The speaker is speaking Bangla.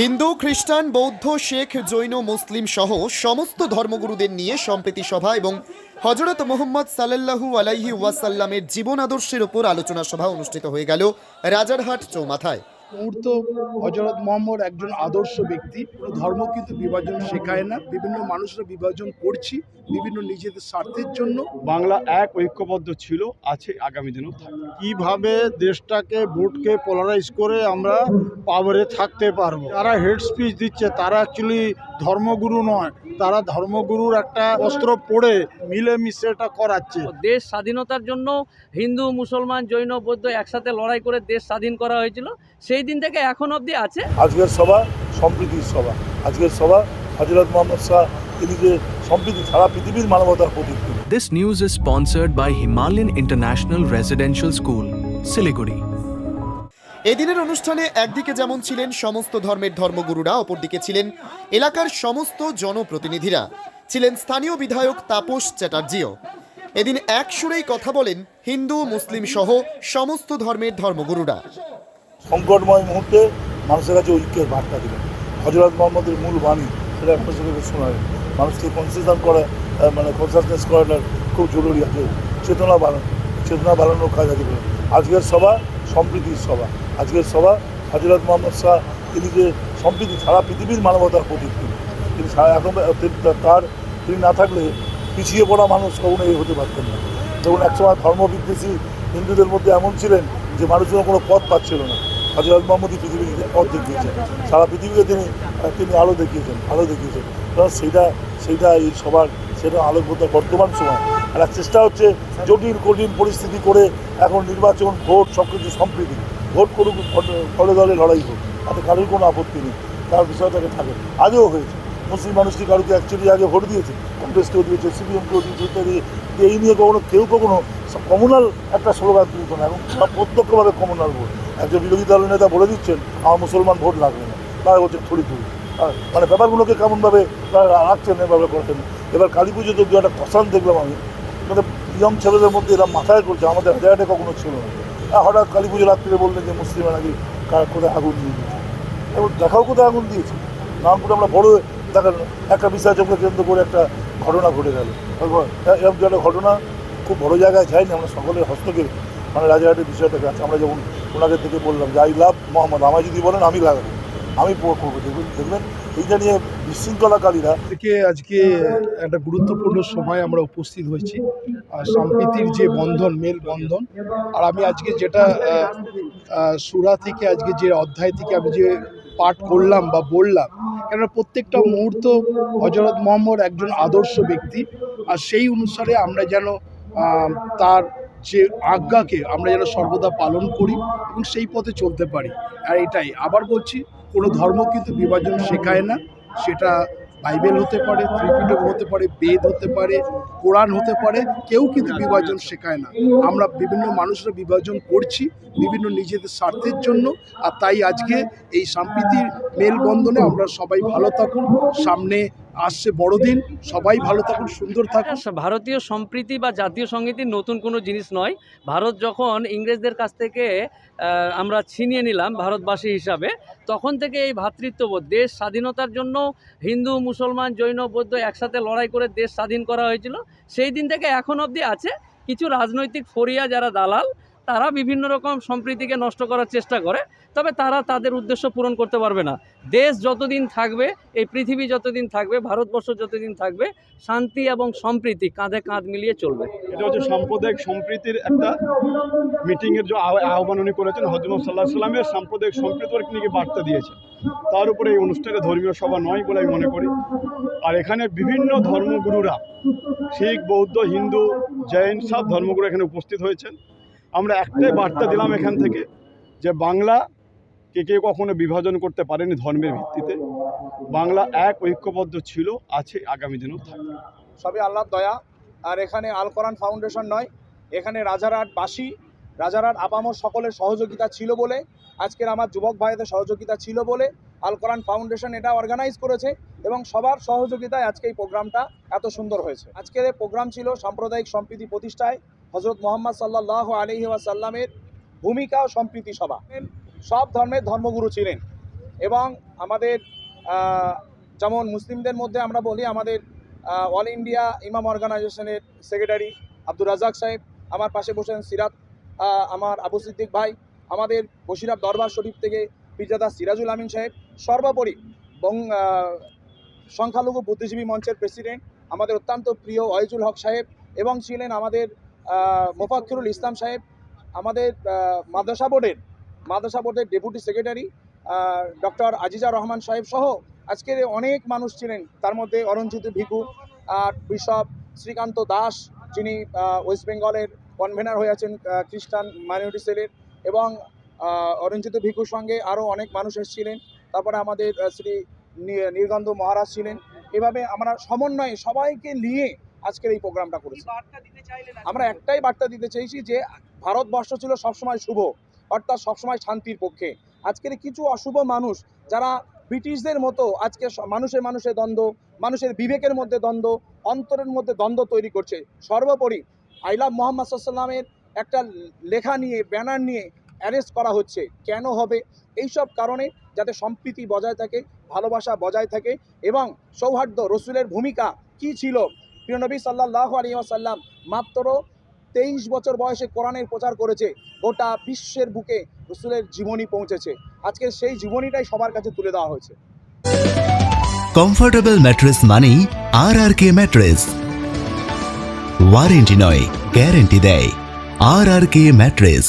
হিন্দু, খ্রিস্টান, বৌদ্ধ, শেখ, জৈন, মুসলিম সহ সমস্ত ধর্মগুরুদের নিয়ে সম্প্রীতি সভা এবং হজরত মোহাম্মদ সাল্লাল্লাহু আলাইহি ওয়াসাল্লামের জীবন আদর্শের উপর আলোচনা সভা অনুষ্ঠিত হয়ে গেল রাজারহাট চৌমাথায়। মুহূর্ত হজরত মোহাম্মদ একজন আদর্শ ব্যক্তি ধর্ম কিন্তু বিভাজন শেখায় না। বিভিন্ন মানুষরা বিভাজন করছি বিভিন্ন নিজেদের স্বার্থের জন্য। বাংলা এক ঐক্যবদ্ধ ছিল আছে আগামী দিনেও কীভাবে দেশটাকে ভোটকে পোলারাইজ করে আমরা পাওয়ারে থাকতে পারব? তারা হেড স্পিচ দিচ্ছে তারা অ্যাকচুয়ালি ধর্মগুরু নয়। তারা ধর্মগুরুর একটা অস্ত্র পড়ে মিলেমিশে এটা করাচ্ছে। দেশ স্বাধীনতার জন্য হিন্দু মুসলমান জৈন বৌদ্ধ একসাথে লড়াই করে দেশ স্বাধীন করা হয়েছিল। সেই দিন থেকে এখন অবধি আছে। আজকের সভা সম্প্রীতির সভা। আজকের সভা হজরত মোহাম্মদ শাহ তিনি যে সম্প্রীতি সারা পৃথিবীর মানবতার প্রতীক। This news is sponsored by Himalayan International Residential School, Siliguri. এদিনের অনুষ্ঠানে একদিকে যেমন ছিলেন সমস্ত ধর্মের ধর্মগুরুরা অপরদিকে ছিলেন এলাকার সমস্ত জনপ্রতিনিধিরা। ছিলেন স্থানীয় বিধায়ক তাপস চ্যাটার্জিও। এদিন এক সুরেই কথা বলেন হিন্দু মুসলিম সহ সমস্ত ধর্মের ধর্মগুরুরা। সংকটময় মুহূর্তে মানুষের কাছে ঐক্যের বার্তা দিলেন। হজরত মোহাম্মদের মূল বাণী, সেটা আপনার সঙ্গে শোনালেন মানুষকে কনসেশন করা মানে কনসাসনেস করাটা খুব জরুরি আছে। চেতনা বাড়ানো, চেতনা বাড়ানোর কাজ আছে। আজকের সভা সম্প্রীতির সভা। আজকের সভা হজরত মোহাম্মদ শাহ, তিনি যে সম্প্রীতি, সারা পৃথিবীর মানবতার প্রতীক তিনি। তিনি এখন তার, তিনি না থাকলে পিছিয়ে পড়া মানুষ কখনো এই হতে পারতেন না। যেমন একসময় ধর্মবিদ্বেষী হিন্দুদের মধ্যে এমন ছিলেন যে মানুষজন কোনো পথ পাচ্ছিল না। হজরত মোহাম্মদী পৃথিবীকে পথ দেখিয়েছেন সারা পৃথিবীকে তিনি তিনি আলো দেখিয়েছেন আলো দেখিয়েছেন। কারণ সেইটা সেইটা এই সবার, সেটা আলোকবোধ বর্তমান সময়। আর এক চেষ্টা হচ্ছে জটিল, কঠিন পরিস্থিতি করে এখন নির্বাচন, ভোট সব কিছু সম্প্রীতি। ভোট করুক ফলে দলে লড়াই হোক, তাতে কারোর কোনো আপত্তি নেই তার বিষয়টাকে থাকে আগেও হয়েছে, মুসলিম মানুষ কি কারোকে অ্যাকচুয়ালি আগে ভোট দিয়েছে কংগ্রেসকেও দিয়েছে সিপিএমকেও দিয়েছে এই নিয়ে কখনো, কেউ কখনো কমনাল একটা স্লোগান তুলত না, এবং প্রত্যক্ষভাবে কমনাল ভোট। একজন বিরোধী দলের নেতা বলে দিচ্ছেন, আমার মুসলমান ভোট লাগবে না। তারা বলছে থুড়ি থুড়ি মানে ব্যাপারগুলোকে কেমনভাবে তারা রাখছেন, এভাবে করছেন? এবার কালী পুজোতে দু একটা কষান দেখলাম আমি। মানে ইয়ং ছেলেদের মধ্যে এরা মাথায় করছে, আমাদের জায়গাটা কখনো ছিল না। হঠাৎ কালী পুজো রাত্রিরে বললেন যে, মুসলিমরা নাকি কোথায় আগুন দিয়ে দিয়েছে? এবং দেখাও কোথায় আগুন দিয়েছে। নাম করে আমরা বড় দেখার একটা চোখে কেন্দ্র করে একটা ঘটনা ঘটে গেল। এরকম একটা ঘটনা খুব বড় জায়গায় যায়নি, আমরা সকলের হস্তক্ষেপ মানে রাজাঘাটের বিষয়টাকে আমরা যখন ওনাদের থেকে বললাম যে, আই লাভ মোহাম্মদ, আমায় যদি বলেন আমি লাগাবো। আমি করব। দেখবেন দেখবেন, এইটা নিয়ে বিশৃঙ্খলাকারীরা থেকে আজকে একটা গুরুত্বপূর্ণ সময় আমরা উপস্থিত হয়েছি। আর সম্প্রীতির যে বন্ধন, মেল বন্ধন, আর আমি আজকে যেটা সুরা থেকে, আজকে যে অধ্যায় থেকে আমি যে পাঠ করলাম বা বললাম, কেননা প্রত্যেকটা মুহূর্ত হজরত মোহাম্মদ একজন আদর্শ ব্যক্তি, আর সেই অনুসারে আমরা যেন তার যে আজ্ঞাকে আমরা যেন সর্বদা পালন করি এবং সেই পথে চলতে পারি। আর এটাই, আবার বলছি, কোনো ধর্ম কিন্তু বিভাজন শেখায় না। সেটা বাইবেল হতে পারে, ত্রিপিটক হতে পারে, বেদ হতে পারে, কোরআন হতে পারে, কেউ কিন্তু বিভাজন শেখায় না। আমরা বিভিন্ন মানুষরা বিভাজন করছি বিভিন্ন নিজেদের স্বার্থের জন্য আর তাই আজকে এই সম্প্রীতির মেলবন্ধনে আমরা সবাই ভালো থাকুন। সামনে আসছে বড়দিন সবাই ভালো থাকুন সুন্দর থাকুন। ভারতীয় সম্প্রীতি বা জাতীয় সঙ্গীতি নতুন কোনো জিনিস নয়। ভারত যখন ইংরেজদের কাছ থেকে আমরা ছিনিয়ে নিলাম ভারতবাসী হিসাবে তখন থেকে এই ভ্রাতৃত্ববোধ দেশ স্বাধীনতার জন্য হিন্দু মুসলমান জৈন বৌদ্ধ একসাথে লড়াই করে দেশ স্বাধীন করা হয়েছিল। সেই দিন থেকে এখন অবধি আছে। কিছু রাজনৈতিক ফরিয়া যারা দালাল তারা বিভিন্ন রকম সম্প্রীতিকে নষ্ট করার চেষ্টা করে, তবে তারা তাদের উদ্দেশ্য পূরণ করতে পারবে না। দেশ যতদিন থাকবে, এই পৃথিবী যতদিন থাকবে, ভারতবর্ষ যতদিন থাকবে, শান্তি এবং সম্প্রীতি কাঁধে কাঁধ মিলিয়ে চলবে। এটা হচ্ছে সাম্প্রদায়িক সম্প্রীতির একটা মিটিংয়ের যে আহ্বা- আহ্বান উনি করেছেন, হজরত সাল্লাহ সাল্লামের সাম্প্রদায়িক সম্প্রীতির নাকি বার্তা দিয়েছেন। তার উপরে এই অনুষ্ঠানে ধর্মীয় সভা নয় বলে আমি মনে করি। আর এখানে বিভিন্ন ধর্মগুরুরা, শিখ, বৌদ্ধ, হিন্দু, জৈন সব ধর্মগুরু এখানে উপস্থিত হয়েছেন। আমরা একটাই বার্তা দিলাম এখান থেকে যে বাংলা কে কেউ কখনো বিভাজন করতে পারেনি ধর্মের ভিত্তিতে, বাংলা এক ঐক্যবদ্ধ ছিল, আছে, আগামী দিনেও থাকবে। সবই আল্লাহর দয়া। আর এখানে আল কোরআন ফাউন্ডেশন নয়, এখানে রাজারহাটবাসী, রাজারহাট আপামর সকলের সহযোগিতা ছিল বলে, আজকের আমার যুবক ভাইদের সহযোগিতা ছিল বলে আল কোরআন ফাউন্ডেশন এটা অর্গানাইজ করেছে এবং সবার সহযোগিতায় আজকে এই প্রোগ্রামটা এত সুন্দর হয়েছে। আজকের এই প্রোগ্রাম ছিল সাম্প্রদায়িক সম্প্রীতি প্রতিষ্ঠায় হজরত মোহাম্মদ সাল্লাহ আলহি ওয়াসাল্লামের ভূমিকা ও সম্প্রীতি সভা। সব ধর্মের ধর্মগুরু ছিলেন এবং আমাদের যেমন মুসলিমদের মধ্যে আমরা বলি আমাদের অল ইন্ডিয়া ইমাম অর্গানাইজেশনের সেক্রেটারি আব্দুর রাজাক সাহেব, আমার পাশে বসেন সিরাত আমার আবু সিদ্দিক ভাই, আমাদের বসিরাব দরবার শরীফ থেকে পিজাদা সিরাজুল আমিন সাহেব, সর্বোপরি বং সংখ্যালঘু বুদ্ধিজীবী মঞ্চের প্রেসিডেন্ট আমাদের অত্যন্ত প্রিয় ওয়াইজুল হক সাহেব এবং ছিলেন আমাদের মোফাক্ষরুল ইসলাম সাহেব, আমাদের মাদ্রাসা বোর্ডের মাদ্রাসা বোর্ডের deputy secretary doctor Aziza Rahman সাহেব সহ আজকের অনেক মানুষ ছিলেন। তার মধ্যে অরঞ্জিত ভিকু আর বিশপ শ্রীকান্ত দাস, যিনি ওয়েস্ট বেঙ্গলের কনভেনার হয়ে আছেন খ্রিস্টান মাইনরিটি সেলের, এবং অরঞ্জিত ভিকুর সঙ্গে আরও অনেক মানুষ এসেছিলেন। তারপরে আমাদের শ্রী নির্গন্ধ মহারাজ ছিলেন। এভাবে আমরা সমন্বয়ে সবাইকে নিয়ে আজকের এই প্রোগ্রামটা করেছি। আমরা একটাই বার্তা দিতে চাইছি যে ভারতবর্ষ ছিল সবসময় শুভ অর্থাৎ সবসময় শান্তির পক্ষে। আজকের কিছু অশুভ মানুষ যারা ব্রিটিশদের মতো আজকে মানুষের মানুষের দ্বন্দ্ব মানুষের বিবেকের মধ্যে দ্বন্দ্ব অন্তরের মধ্যে দ্বন্দ্ব তৈরি করছে। সর্বোপরি আইলাভ মোহাম্মদ সাল্লামের একটা লেখা নিয়ে ব্যানার নিয়ে অ্যারেস্ট করা হচ্ছে। কেন হবে? এইসব কারণে যাতে সম্প্রীতি বজায় থাকে ভালোবাসা বজায় থাকে এবং সৌহার্দ্য রসুলের ভূমিকা কি ছিল? প্রিয়নবী সাল্লাহ আলী আসাল্লাম মাত্র তেইশ বছর বয়সে কোরআনের প্রচার করেছে, গোটা বিশ্বের বুকে রসুলের জীবনী পৌঁছেছে। আজকে সেই জীবনীটাই সবার কাছে তুলে দেওয়া হয়েছে। কমফোর্টেবল ম্যাট্রেস মানেই R R K mattress warranty নয় গ্যারেন্টি দেয়। R R K mattress